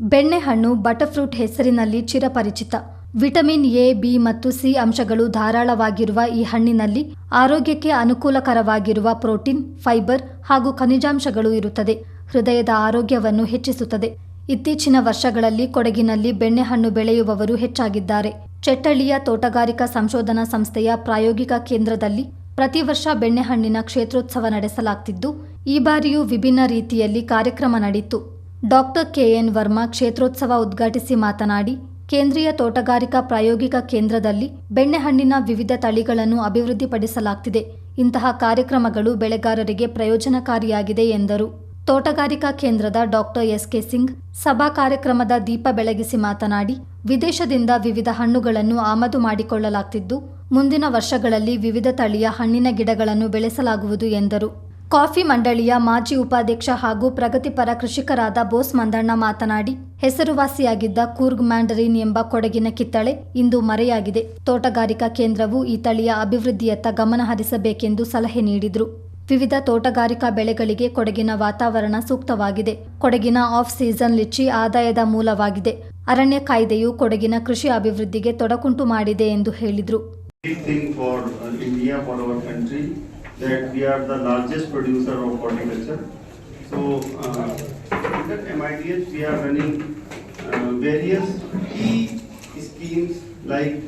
ಬೆಣ್ಣೆಹಣ್ಣು, ಬಟರ್ಫ್ರೂಟ್ ಹೆಸರಿನಲ್ಲಿ ಚಿರಪರಿಚಿತ. ವಿಟಮಿನ್ ಎ, ಬಿ ಮತ್ತು ಸಿ ಅಂಶಗಳು ಧಾರಾಳವಾಗಿರುವ ಈ ಹಣ್ಣಿನಲ್ಲಿ ಆರೋಗ್ಯಕ್ಕೆ ಅನುಕೂಲಕರವಾಗಿರುವ ಪ್ರೋಟೀನ್, ಫೈಬರ್ ಹಾಗೂ ಖನಿಜಾಂಶಗಳು ಇರುತ್ತದೆ. ಹೃದಯದ ಆರೋಗ್ಯವನ್ನು ಹೆಚ್ಚಿಸುತ್ತದೆ. ಇತ್ತೀಚಿನ ವರ್ಷಗಳಲ್ಲಿ ಕೊಡಗಿನಲ್ಲಿ ಬೆಣ್ಣೆಹಣ್ಣು ಬೆಳೆಯುವವರು ಹೆಚ್ಚಾಗಿದ್ದಾರೆ. ಚೆಟ್ಟಳ್ಳಿಯ ತೋಟಗಾರಿಕಾ ಸಂಶೋಧನಾ ಸಂಸ್ಥೆಯ ಪ್ರಾಯೋಗಿಕ ಕೇಂದ್ರದಲ್ಲಿ ಪ್ರತಿ ವರ್ಷ ಬೆಣ್ಣೆಹಣ್ಣಿನ ಕ್ಷೇತ್ರೋತ್ಸವ ನಡೆಸಲಾಗ್ತಿದ್ದು, ಈ ಬಾರಿಯೂ ವಿಭಿನ್ನ ರೀತಿಯಲ್ಲಿ ಕಾರ್ಯಕ್ರಮ ನಡೆಯಿತು ಡಾಕ್ಟರ್ ಕೆಎನ್ ವರ್ಮಾ ಕ್ಷೇತ್ರೋತ್ಸವ ಉದ್ಘಾಟಿಸಿ ಮಾತನಾಡಿ, ಕೇಂದ್ರೀಯ ತೋಟಗಾರಿಕಾ ಪ್ರಾಯೋಗಿಕ ಕೇಂದ್ರದಲ್ಲಿ ಬೆಣ್ಣೆಹಣ್ಣಿನ ವಿವಿಧ ತಳಿಗಳನ್ನು ಅಭಿವೃದ್ಧಿಪಡಿಸಲಾಗ್ತಿದೆ. ಇಂತಹ ಕಾರ್ಯಕ್ರಮಗಳು ಬೆಳೆಗಾರರಿಗೆ ಪ್ರಯೋಜನಕಾರಿಯಾಗಿದೆ ಎಂದರು. ತೋಟಗಾರಿಕಾ ಕೇಂದ್ರದ ಡಾಕ್ಟರ್ ಎಸ್ಕೆ ಸಿಂಗ್ ಸಭಾ ಕಾರ್ಯಕ್ರಮದ ದೀಪ ಬೆಳಗಿಸಿ ಮಾತನಾಡಿ, ವಿದೇಶದಿಂದ ವಿವಿಧ ಹಣ್ಣುಗಳನ್ನು ಆಮದು ಮಾಡಿಕೊಳ್ಳಲಾಗ್ತಿದ್ದು, ಮುಂದಿನ ವರ್ಷಗಳಲ್ಲಿ ವಿವಿಧ ತಳಿಯ ಹಣ್ಣಿನ ಗಿಡಗಳನ್ನು ಬೆಳೆಸಲಾಗುವುದು ಎಂದರು. ಕಾಫಿ ಮಂಡಳಿಯ ಮಾಜಿ ಉಪಾಧ್ಯಕ್ಷ ಹಾಗೂ ಪ್ರಗತಿಪರ ಕೃಷಿಕರಾದ ಬೋಸ್ ಮಂದಣ್ಣ ಮಾತನಾಡಿ, ಹೆಸರುವಾಸಿಯಾಗಿದ್ದ ಕೂರ್ಗ್ ಮ್ಯಾಂಡರಿನ್ ಎಂಬ ಕೊಡಗಿನ ಕಿತ್ತಳೆ ಇಂದು ಮರೆಯಾಗಿದೆ. ತೋಟಗಾರಿಕಾ ಕೇಂದ್ರವು ಈ ತಳಿಯ ಅಭಿವೃದ್ಧಿಯತ್ತ ಗಮನ ಹರಿಸಬೇಕೆಂದು ಸಲಹೆ ನೀಡಿದರು. ವಿವಿಧ ತೋಟಗಾರಿಕಾ ಬೆಳೆಗಳಿಗೆ ಕೊಡಗಿನ ವಾತಾವರಣ ಸೂಕ್ತವಾಗಿದೆ. ಕೊಡಗಿನ ಆಫ್ ಸೀಸನ್ ಲಿಚ್ಚಿ ಆದಾಯದ ಮೂಲವಾಗಿದೆ. ಅರಣ್ಯ ಕಾಯ್ದೆಯು ಕೊಡಗಿನ ಕೃಷಿ ಅಭಿವೃದ್ಧಿಗೆ ತೊಡಕುಂಟು ಮಾಡಿದೆ ಎಂದು ಹೇಳಿದರು. That we are the largest producer of horticulture. So, uh, MIDH, we are running uh, various key schemes like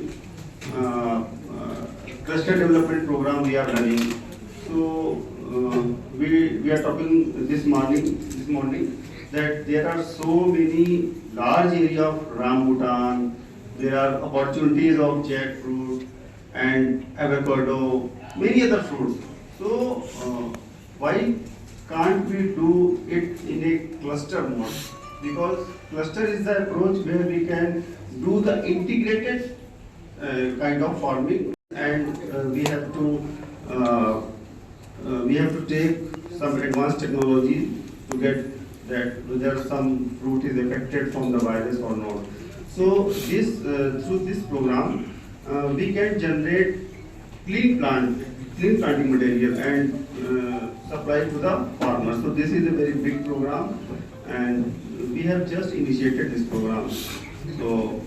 uh, uh, cluster development program we are running. So, uh, we, we are talking this morning, this morning, that there are so many large area of rambutan, there are opportunities of jackfruit and avocado, many other fruits. So, uh, why can't we do it in a cluster mode? Because cluster is the approach where we can do the integrated uh, kind of farming and uh, we have to uh, uh, we have to take some advanced technology to get that whether some fruit is affected from the virus or not. So this uh, through this program, uh, we can generate clean plant, clean planting material and uh, supply to the farmers. So this is a very big program and we have just initiated this program. So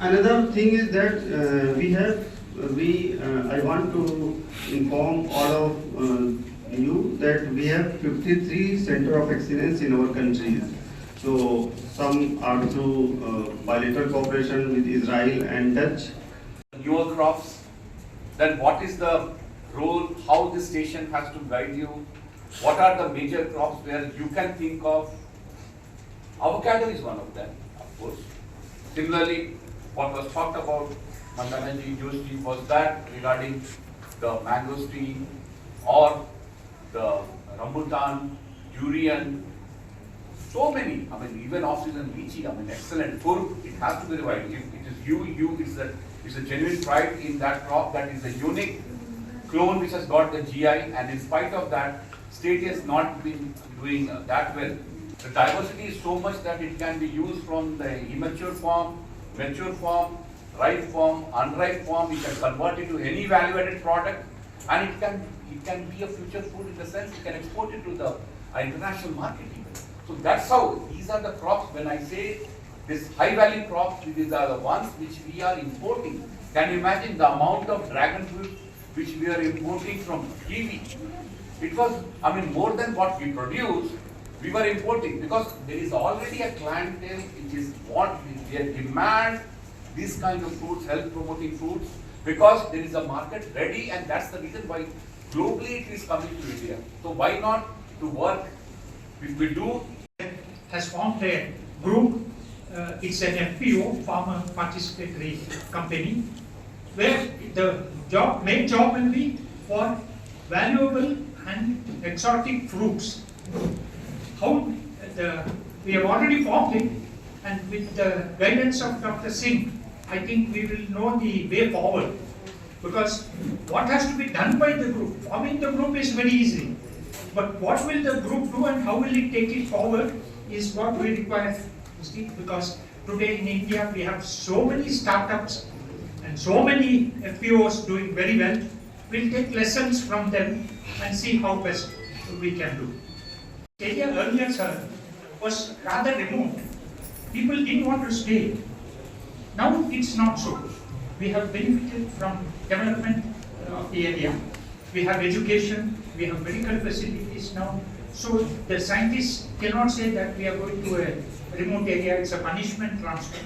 Another thing is that uh, we have, we, uh, I want to inform all of uh, you that we have 53 center of excellence in our country. So some are through uh, bilateral cooperation with Israel and Dutch. newer crops, then what is the role, how this station has to guide you, what are the major crops where you can think of. Avocado is one of them, of course. Similarly, what was talked about, Mandanaji, Joshi, was that regarding the mango tree or the rambutan, durian, so many, I mean, even off-season lychee, I mean, excellent, Fur, it has to be revived. It it is you, you, it's a, it's a genuine pride in that crop, that is a unique clone which has got the GI, and in spite of that, state has not been doing uh, that well. The diversity is so much that it can be used from the immature form, mature form, ripe form, unripe form, you can convert it to any value-added product, and it can, it can be a future food in the sense you can export it to the international market even. So that's how, these are the crops, when I say this high value crops, these are the ones which we are importing. Can you imagine the amount of dragon fruit which we are importing from Kiwi? It was, I mean, more than what we produce, we were importing because there is already a clientele which is what, they demand these kind of fruits, health promoting fruits, because there is a market ready and that's the reason why globally it is coming to India. So why not to work, if we do, has formed a group, uh, it's an FPO, Farmer Participatory Company, where the job, main job will be for valuable and exotic fruits. How the, we have already formed it, and with the guidance of Dr. Singh, I think we will know the way forward. Because what has to be done by the group, forming the group is very easy. But what will the group do and how will it take it forward is what we require, because today in India we have so many startups and so many FPOs doing very well. We'll take lessons from them and see how best we can do. Area earlier, sir, was rather remote. people didn't want to stay. Now it's not so. We have benefited from development of the area. We have education, we have medical facilities now. So the scientists cannot say that we are going to a remote area, it's a punishment transfer.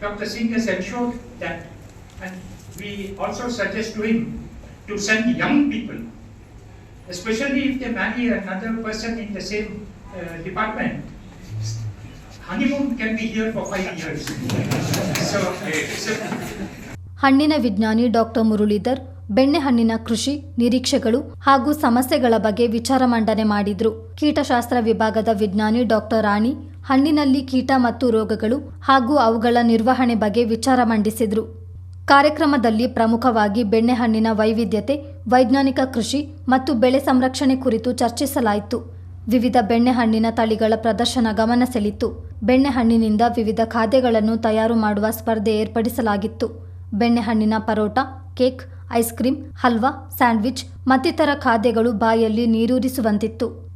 Dr. Singh has ensured that, and we also suggest to him to send young people, especially if they marry another person in the same uh, department. Honeymoon can be here for five years. So, so ಹಣ್ಣಿನ ವಿಜ್ಞಾನಿ doctor Muralidhar ಬೆಣ್ಣೆಹಣ್ಣಿನ ಕೃಷಿ, ನಿರೀಕ್ಷೆಗಳು ಹಾಗೂ ಸಮಸ್ಯೆಗಳ ಬಗ್ಗೆ ವಿಚಾರ ಮಂಡನೆ ಮಾಡಿದ್ರು. ಕೀಟಶಾಸ್ತ್ರ ವಿಭಾಗದ ವಿಜ್ಞಾನಿ ಡಾಕ್ಟರ್ ರಾಣಿ ಹಣ್ಣಿನಲ್ಲಿ ಕೀಟ ಮತ್ತು ರೋಗಗಳು ಹಾಗೂ ಅವುಗಳ ನಿರ್ವಹಣೆ ಬಗ್ಗೆ ವಿಚಾರ ಮಂಡಿಸಿದ್ರು. ಕಾರ್ಯಕ್ರಮದಲ್ಲಿ ಪ್ರಮುಖವಾಗಿ ಬೆಣ್ಣೆಹಣ್ಣಿನ ವೈವಿಧ್ಯತೆ, ವೈಜ್ಞಾನಿಕ ಕೃಷಿ ಮತ್ತು ಬೆಳೆ ಸಂರಕ್ಷಣೆ ಕುರಿತು ಚರ್ಚಿಸಲಾಯಿತು. ವಿವಿಧ ಬೆಣ್ಣೆಹಣ್ಣಿನ ತಳಿಗಳ ಪ್ರದರ್ಶನ ಗಮನ ಸೆಳಿತು ಬೆಣ್ಣೆಹಣ್ಣಿನಿಂದ ವಿವಿಧ ಖಾದ್ಯಗಳನ್ನು ತಯಾರು ಮಾಡುವ ಸ್ಪರ್ಧೆ ಏರ್ಪಡಿಸಲಾಗಿತ್ತು. ಬೆಣ್ಣೆಹಣ್ಣಿನ paratha, cake ice cream halwa sandwich ಮತ್ತಿತರ ಖಾದ್ಯಗಳು ಬಾಯಲ್ಲಿ ನೀರೂರಿಸುವಂತಿತ್ತು.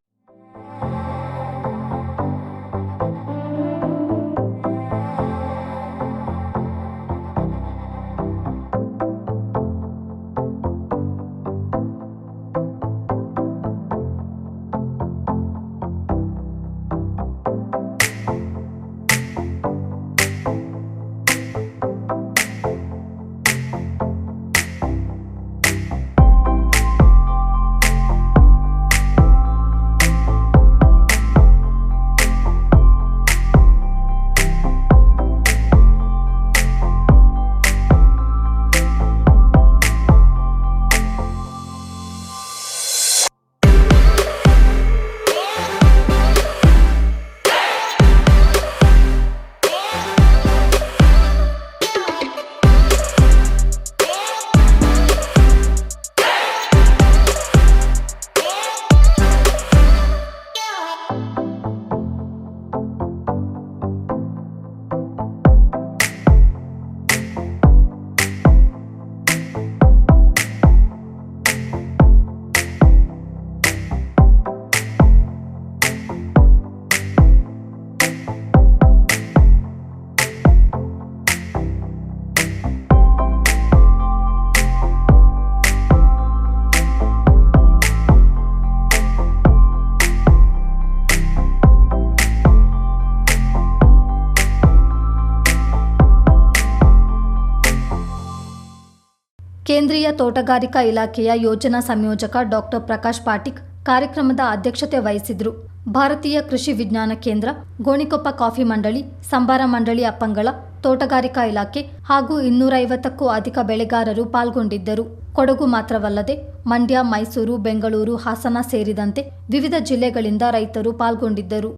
ಕೇಂದ್ರೀಯ ತೋಟಗಾರಿಕಾ ಇಲಾಖೆಯ ಯೋಜನಾ ಸಂಯೋಜಕ ಡಾಕ್ಟರ್ ಪ್ರಕಾಶ್ ಪಾಟಿಕ್ ಕಾರ್ಯಕ್ರಮದ ಅಧ್ಯಕ್ಷತೆ ವಹಿಸಿದ್ರು. ಭಾರತೀಯ ಕೃಷಿ ವಿಜ್ಞಾನ ಕೇಂದ್ರ, ಗೋಣಿಕೊಪ್ಪ ಕಾಫಿ ಮಂಡಳಿ, ಸಂಬಾರ ಮಂಡಳಿ ಅಪ್ಪಂಗಳ, ತೋಟಗಾರಿಕಾ ಇಲಾಖೆ ಹಾಗೂ ಇನ್ನೂರೈವತ್ತಕ್ಕೂ ಅಧಿಕ ಬೆಳೆಗಾರರು ಪಾಲ್ಗೊಂಡಿದ್ದರು. ಕೊಡಗು ಮಾತ್ರವಲ್ಲದೆ ಮಂಡ್ಯ, ಮೈಸೂರು, ಬೆಂಗಳೂರು, ಹಾಸನ ಸೇರಿದಂತೆ ವಿವಿಧ ಜಿಲ್ಲೆಗಳಿಂದ ರೈತರು ಪಾಲ್ಗೊಂಡಿದ್ದರು.